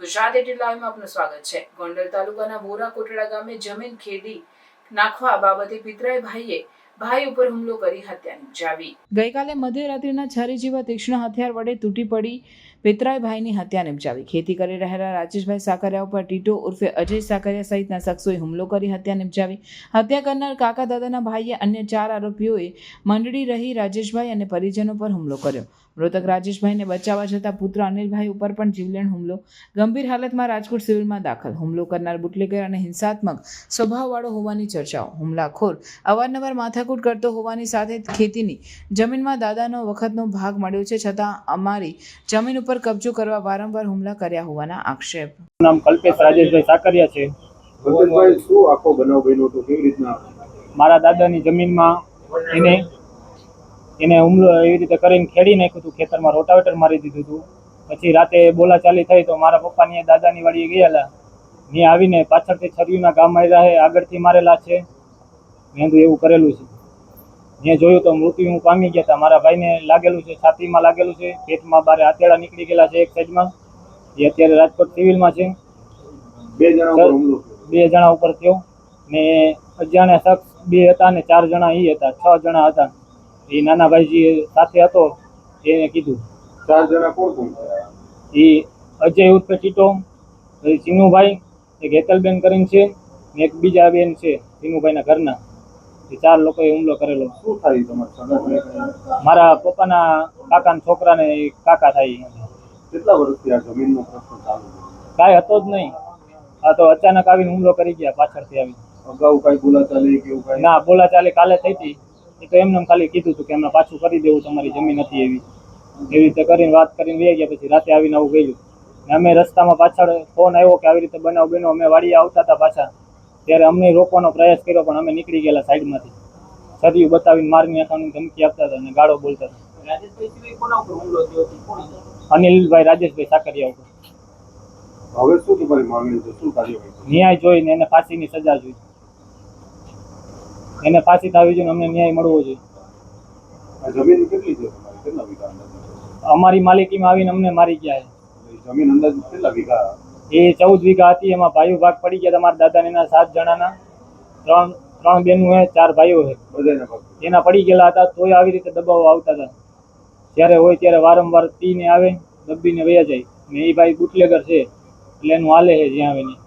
Gujarat at લાઈવમાં આપનું સ્વાગત છે. ગોંડલ તાલુકાના બોરા કોટડા ગામે જમીન ખેડી નાખવા બાબતે પિતરાય ભાઈએ ભાઈ ઉપર હુમલો કરી હત્યા નિપજાવી. ગઈકાલે મધ્યરાત્રિના છરી જેવા તીક્ષ્ણ હથિયાર વડે તૂટી પડી પિતરાઈ ભાઈની હત્યા નિપજાવી. ખેતી કરી રહેલા રાજેશભાઈ સાકરિયા ઉપર ટીટો ઉર્ફે અજય સાકરિયા સહિતના શખ્સોએ હુમલો કરી હત્યા નિપજાવી. હત્યા કરનાર કાકા દાદાના ભાઈએ અન્ય ચાર આરોપીઓએ મંડળી રહી રાજેશભાઈ અને પરિજનો પર હુમલો કર્યો. મૃતક રાજેશભાઈને બચાવવા જતાં પુત્ર અનિલભાઈ ઉપર પણ જીવલેણ હુમલો. ગંભીર હાલતમાં રાજકોટ સિવિલમાં દાખલ. હુમલો કરનાર બુટલેગર અને હિંસાત્મક સ્વભાવવાળો હોવાની ચર્ચાઓ. હુમલાખોર અવારનવાર માથાકૂટ કરતો હોવાની સાથે ખેતીની જમીનમાં દાદાનો વખતનો ભાગ મળ્યો છે. છતાં અમારી જમીન ઉપર કબજો કરવા વારંવાર હુમલા કર્યા હોવાના આક્ષેપ. નામ કલ્પેશ રાજેશભાઈ સાકરિયા છે. શું આખો બનાવ બન્યો હતો? કેવી રીતના? મારા દાદાની જમીનમાં એને એને હુમલો એવી રીતે કરીને ખેડી નાખ્યું હતું. ખેતરમાં રોટાવેટર મારી દીધું હતું. પછી રાતે બોલાચાલી થઈ તો મારા પપ્પાની દાદાની વાડીએ ગયેલા. ત્યાં આવીને પાછળથી છરીઓના ગામ માર્યા છે. આગળથી મારેલા છે. મેં તો એવું કરેલું છે. મેં જોયું તો મૃત્યુ પામી ગયા હતા મારા ભાઈને લાગેલું છે છાતીમાં લાગેલું છે પેટમાં બારે હાથેડા નીકળી ગયેલા છે એક સાઈડમાં. એ અત્યારે રાજકોટ સિવિલમાં છે. બે જણા બે જણા ઉપર થયો. ને અજાણ્યા શખ્સ બે હતા ને ચાર જણા એ હતા. છ જણા હતા. એ નાના ભાઈજી સાથે હતો એને કીધું. ચાર જણા કોણ કોણ? એ અજય ઉર્ફે ચીટો પછી ચીનુભાઈ એક હેતલબેન કરીને છે ને એક બીજા બેન છે ચીનુભાઈના ઘરના. એ ચાર લોકોએ હુમલો કરેલો. શું થાય તમારા મારા પપ્પાના કાકાના છોકરાને કાકા થાય કેટલા વર્ષથી આ જમીનનો પ્રશ્ન ચાલુ કાંઈ હતો જ નહીં. આ તો અચાનક આવીને હુમલો કરી ગયા પાછળથી આવી અગાઉ કઈ બોલાચાલી કે એવું કઈ? ના બોલા ચાલે કાલે થઈ હતી. એ તો એમને એમ ખાલી કીધું હતું કે એમને પાછું કરી દેવું તમારી જમીન હતી એવી. એવી રીતે કરીને વાત કરીને વહી ગયા પછી રાતે આવીને આવું ગયું ને અમે રસ્તામાં પાછળ ફોન આવ્યો કે આવી રીતે બનાવ બન્યો અમે વાડીએ આવતા હતા પાછા. ત્યારે અમને રોકવાનો પ્રયાસ કર્યો પણ અમે નીકળી ગયેલા સાઈડમાંથી. છરીયું બતાવીને મારી નાખવાની ધમકી આપતા હતા અને ગાળો બોલતા હતા. અનિલભાઈ રાજેશભાઈ સાકરિયા ઉપર. હવે શું તમારી માંગણી છે? શું કાર્યવાહી ન્યાય જોઈને એને ફાંસીની સજા જોઈ. એને ફાંસી થવી જોઈએ અમને ન્યાય મળવો જોઈએ. જમીન કેટલી છે કેટલા વીઘા અમારી માલિકીમાં આવીને અમને મારી ગયા છે. જમીન અંદાજ કેટલા વીઘા એ ચૌદ વીઘા હતી એમાં ભાઈઓ ભાગ પડી ગયા તમારા દાદાને સાત જણાના. ત્રણ ત્રણ બેનું હે ચાર ભાઈઓ હે. બધાના ભાગ. એના પડી ગયેલા હતા તોય આવી રીતે દબાવો આવતા હતા. જ્યારે હોય ત્યારે વારંવાર પીને આવે દબીને વયા જાય. ને એ ભાઈ બુટલેગર છે એટલે એનું હાલે છે જ્યાં આવે ને